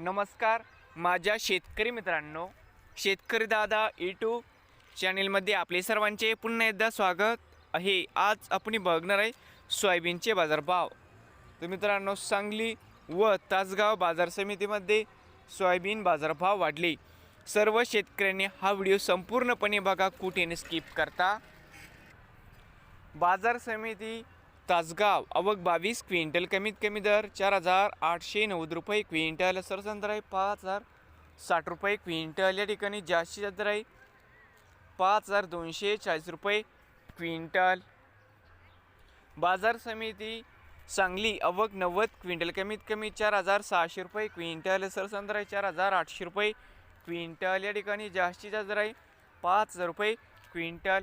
नमस्कार माझ्या शेतकरी मित्रांनो शेतकरी दादा यूट्यूब चॅनेलमध्ये आपले सर्वांचे पुन्हा एकदा स्वागत आहे. आज आपण बघणार आहे सोयाबीनचे बाजारभाव. तर मित्रांनो सांगली व तासगाव बाजार समितीमध्ये सोयाबीन बाजारभाव वाढले. सर्व शेतकऱ्यांनी हा व्हिडिओ संपूर्णपणे बघा कुठेने स्किप करता. बाजार समिती तासगाव अवघ बावीस क्विंटल कमीत कमी दर चार हजार आठशे नव्वद रुपये क्विंटल सरसन आहे पाच हजार साठ रुपये क्विंटल या ठिकाणी जास्तीत दर आहे पाच हजार दोनशे चाळीस रुपये क्विंटल. बाजार समिती सांगली अवघ नव्वद क्विंटल कमीत कमी चार हजार सहाशे रुपये क्विंटल सरसन आहे चार हजार आठशे रुपये क्विंटल या ठिकाणी जास्तीत जास्त दर आहे पाच हजार रुपये क्विंटल.